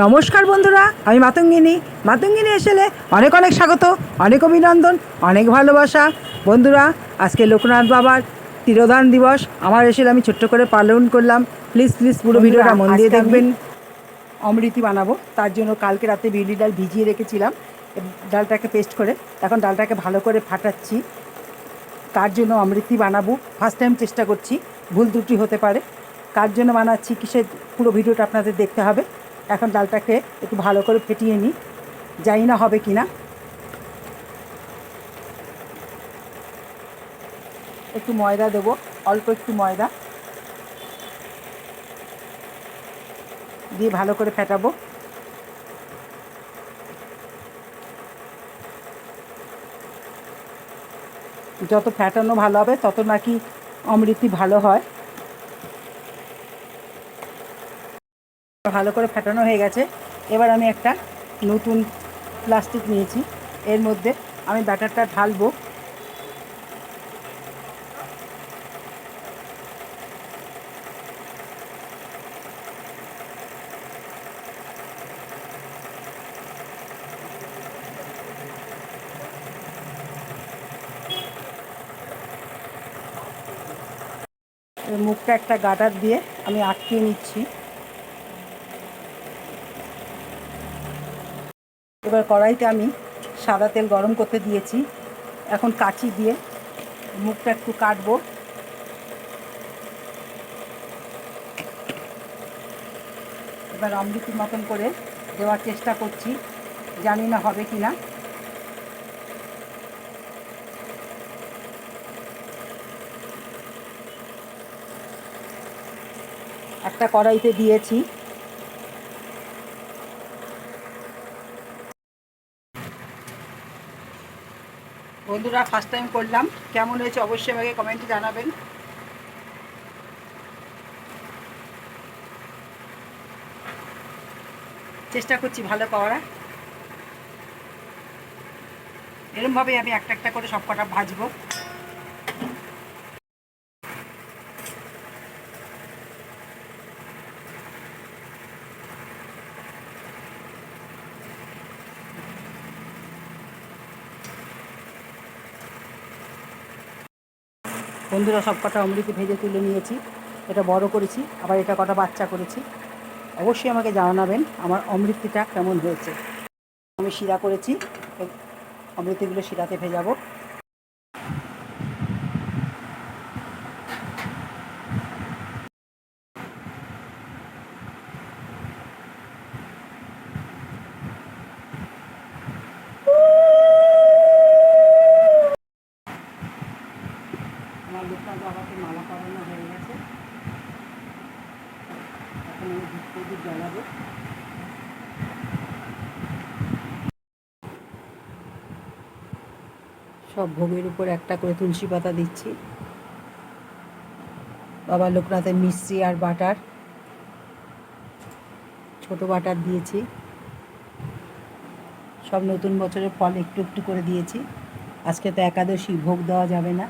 নমস্কার বন্ধুরা আমি মাতঙ্গিনী। মাতঙ্গিনী এসেলে অনেক অনেক স্বাগত অনেক অভিনন্দন অনেক ভালোবাসা। বন্ধুরা আজকে লোকনাথ বাবার তিরোধান দিবস। আমার এসে আমি ছোট্ট করে পালন করলাম। প্লিজ প্লিজ পুরো ভিডিওটা মন দিয়ে দেখবেন। অমৃতি বানাবো। তার জন্য কালকে রাতে বিউলি ডাল ভিজিয়ে রেখেছিলাম। ডালটাকে পেস্ট করে। এখন ডালটাকে ভালো করে ফাটাচ্ছি। কার জন্য অমৃতি বানাবো। ফার্স্ট টাইম চেষ্টা করছি। ভুল ত্রুটি হতে পারে। কার জন্য বানাচ্ছি কিসের পুরো ভিডিওটা আপনাদের দেখতে হবে। এখন ডালটাকে একটু ভালো করে ফেটিয়ে নিই। জানি না হবে কি না একটু ময়দা দেবো, অল্প একটু ময়দা। দিয়ে ভালো করে ফেটাবো। যত ফ্যাটানো ভালো হবে, তত নাকি অমৃতি ভালো হয়। ভালো করে ফেটানো হয়ে গেছে। এবার আমি একটা নতুন প্লাস্টিক নিয়েছি। এর মধ্যে আমি ব্যাটারটা ঢালবো। মুখটা একটা গাটার দিয়ে আমি আটকিয়ে নিচ্ছি। এবার কড়াইতে আমি সাদা তেল গরম করতে দিয়েছি। এখন কাঁচি দিয়ে মুখটা একটু কাটবো। এবার অমৃতির মতন করে দেওয়ার চেষ্টা করছি। জানি না হবে কি না একটা কড়াইতে দিয়েছি। বন্ধুরা ফার্স্ট টাইম করলাম। কেমন হয়েছে অবশ্যই আমাকে কমেন্টে জানাবেন। চেষ্টা করছি ভালো পাওয়ার। এরমভাবেই আমি একটা একটা করে সব কটা ভাজবো। বন্ধুরা সব কটা অমৃতি ভেজে তুলে নিয়েছি, এটা বড় করেছি, আবার এটা কটা বাচ্চা করেছি। অবশ্যই আমাকে জানাবেন আমার অমৃতিটা কেমন হয়েছে। আমি শিরা করেছি, অমৃতগুলো শিরাতে ভেজাবো। আমার লোকটা বাবাকে মালা পরানো হয়ে গেছে। এখন আমি ধূপ জ্বালাবো। সব ভোগের উপর একটা করে তুলসী পাতা দিচ্ছি। বাবা লোকনাথের মিষ্টি আর বাটার। ছোট বাটার দিয়েছি। সব নতুন বছরের ফল একটু একটু করে দিয়েছি। আজকে তো একাদশী, ভোগ দেওয়া যাবে না।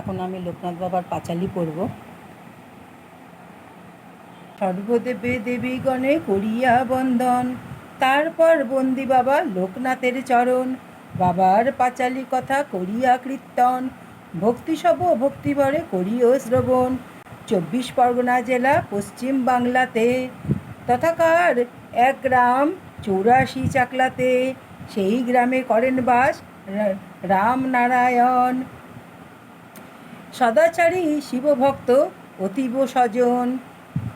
এখন আমি লোকনাথ বাবার পাঁচালি পড়ব। সর্বদেবে দেবীগণে করিয়া বন্দন তারপর বন্দি বাবা লোকনাথের চরণ। বাবার পাঁচালি কথা করিয়া কীর্তন, ভক্তি সব ভক্তিভরে করিও শ্রবণ। চব্বিশ পরগনা জেলা পশ্চিম বাংলাতে, তথাকার এক গ্রাম চৌরাশি চাকলাতে, সেই গ্রামে করেন বাস রামনারায়ণ সদাচারী শিবভক্ত, অতীব স্বজন।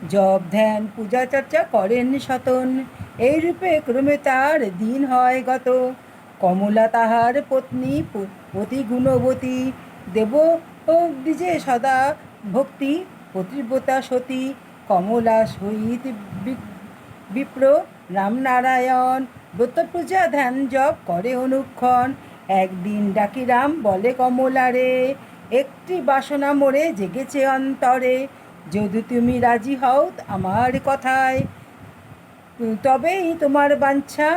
জপ, ধ্যান, পূজা চর্চা করেন সতন। এই রূপে ক্রমে তার দিন হয় গত। কমলা তাহার পত্নী অতি গুণবতী। দেব দ্বিজে সদা ভক্তি, পতিব্রতা সতী। কমলা সহিত বিপ্র রামনারায়ণ ব্রত পূজা, ধ্যান, জপ করে অনুক্ষণ। একদিন ডাকি রাম, বলে কমলারে একটি বাসনা মোড়ে জেগেছে অন্তরে। যদি তুমি রাজি হও আমার কথায়, তবেই তোমার বাঞ্ছা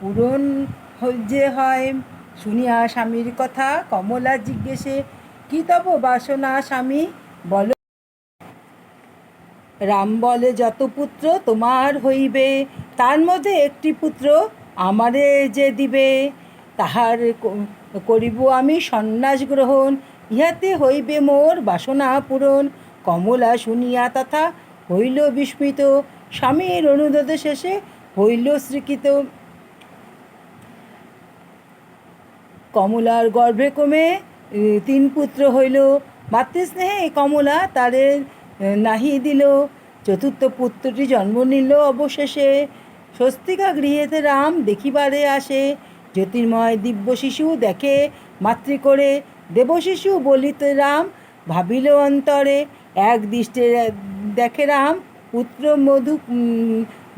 পূরণ যে হয়। শুনিয়া স্বামীর কথা কমলা জিজ্ঞেসে, কি তব বাসনা স্বামী? বল। রাম বলে, যত পুত্র তোমার হইবে, তার মধ্যে একটি পুত্র আমারে যে দিবে, তাহার করিব আমি সন্ন্যাস গ্রহণ। ইহাতে হইবে মোর বাসনা পূরণ। কমলা শুনিয়া তথা হইল বিস্মিত। স্বামীর অনুরোধ শেষে হইল শ্রীকৃত কমলার গর্ভে কমে তিন পুত্র হইল। মাতৃস্নেহে কমলা তাদের নাহি দিল। চতুর্থ পুত্রটি জন্ম নিল অবশেষে। স্বস্তিকা গৃহেতে রাম দেখিবারে আসে। জ্যোতির্ময় দিব্য শিশু দেখে, মাতৃ করে দেবশিশু বলিতে রাম ভাবিল অন্তরে, এক দৃষ্টে দেখে রাম, পুত্র মধু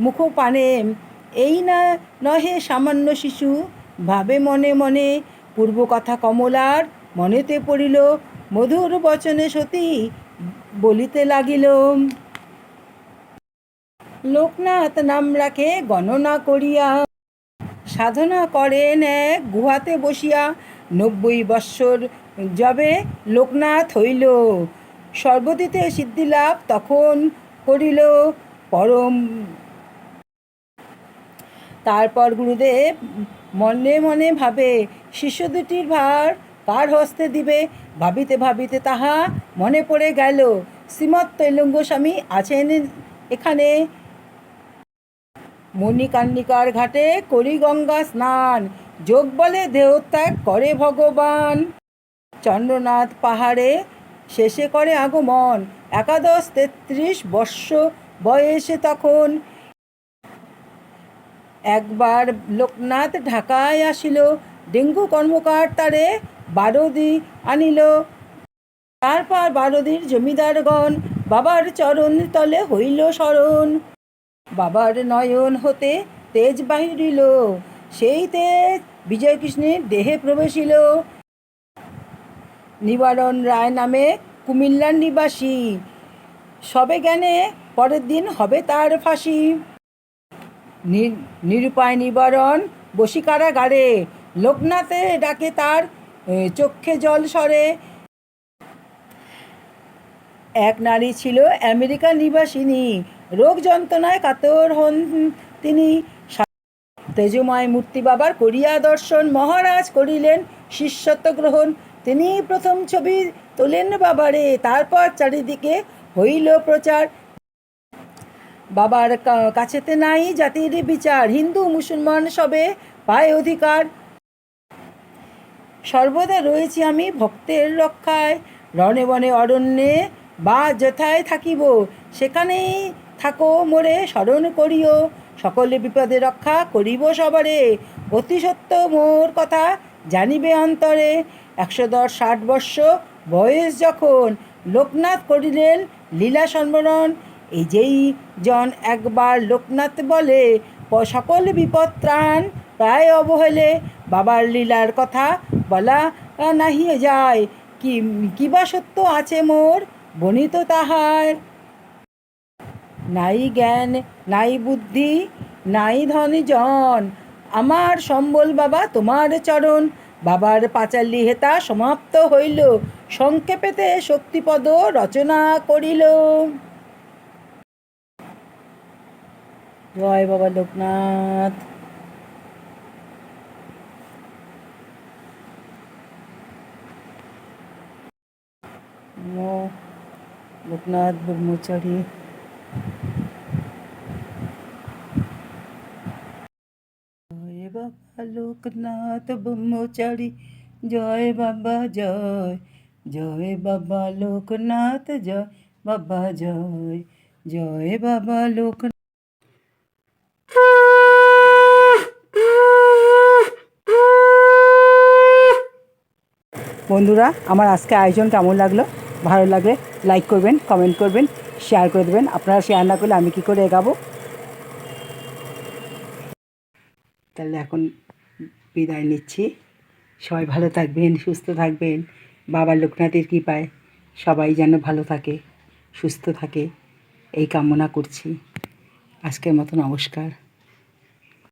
মুখ পানে এই না, নহে সামান্য শিশু, ভাবে মনে মনে পূর্ব কথা কমলার মনেতে পড়িল, মধুর বচনে সতী বলিতে লাগিল। লোকনাথ নাম রাখে, গণনা করিয়া, সাধনা করেন এক গুহাতে বসিয়া নব্বই বৎসর যবে লোকনাথ হইল। সর্বদিতে সিদ্ধিলাভ তখন করিল পরম। তারপর গুরুদেব মনে মনে ভাবে, শিষ্য দুটির ভার কার হস্তে দিবে? ভাবিতে ভাবিতে তাহা মনে পড়ে গেল, শ্রীমৎ তৈলঙ্গ স্বামী আছেন এখানে। মণিকার্ণিকার ঘাটে করি গঙ্গা স্নান যোগ বলে দেহত্যাগ করে ভগবান। চন্দ্রনাথ পাহাড়ে শেষে করে আগমন। একাদশ তেত্রিশ বর্ষ বয়সে তখন। একবার লোকনাথ ঢাকায় আসিল। ডেঙ্গু কর্মকার তারে বারদি আনিল। তারপর বারদির জমিদারগণ বাবার চরণ তলে হইল শরণ। বাবার নয়ন হতে তেজ বাহিরিল। সেই তেজ বিজয়কৃষ্ণের দেহে প্রবেশিল। নিবারণ রায় নামে কুমিল্লার নিবাসী। সবে জ্ঞানে পরের দিন হবে তার ফাঁসি। নিরুপায় নিবারণ বসি কারাগারে। লোকনাথে ডাকে তার চক্ষে জল সরে। এক নারী ছিল আমেরিকা নিবাসিনী। রোগ যন্ত্রণায় কাতর হন তিনি। তেজময় মূর্তি বাবার করিয়া দর্শন মহারাজ করিলেন, শিষ্যত্ব গ্রহণ। তিনি প্রথম ছবি তোলেন বাবারে, তারপর চারিদিকে হইল প্রচার। বাবার কাছেতে নাই জাতির বিচার, হিন্দু মুসলমান সবে পায় অধিকার। সর্বদা রয়েছি আমি ভক্তের রক্ষায়, রণে বনে অরণ্যে বা যথায় থাকিব, সেখানেই থাকো মোরে স্মরণ করিও। সকলে বিপদে রক্ষা করিব সবারে। অতি সত্য মোর কথা, জানিবে অন্তরে। একশো দশ ষাট বর্ষ বয়স যখন লোকনাথ করিলেন লীলা সম্বরণ এই যেই জন একবার লোকনাথ বলে সকল বিপদ ত্রাণ প্রায় অবহেলে। বাবার লীলার কথা বলা নাহি যায়। কি কিবা সত্য আছে মোর? বনিত তাহার নাই জ্ঞান, নাই বুদ্ধি, নাই ধনী জন। আমার সম্বল বাবা তোমার চরণ। বাবার পাঁচালি হেতা সমাপ্ত হইল। সংক্ষেপেতে শক্তিপদ রচনা করিল। জয় বাবা লোকনাথ। লোকনাথ ব্রহ্মচারী জয় বাবা লোকনাথ ব্রহ্মচারী। জয় বাবা, জয়। জয় বাবা লোকনাথ জয় বাবা, জয়। জয় বাবা লোক বন্ধুরা, আমার আজকে আয়োজন কেমন লাগল? ভালো লাগলে লাইক করবেন কমেন্ট করবেন শেয়ার করে দেবেন। আপনারা শেয়ার না করলে আমি কি করে এগাবো? তাহলে এখন বিদায় নিচ্ছি। সবাই ভালো থাকবেন, সুস্থ থাকবেন। বাবা লোকনাথের কৃপায় সবাই যেন ভালো থাকে, সুস্থ থাকে, এই কামনা করছি। আজকের মতো নমস্কার।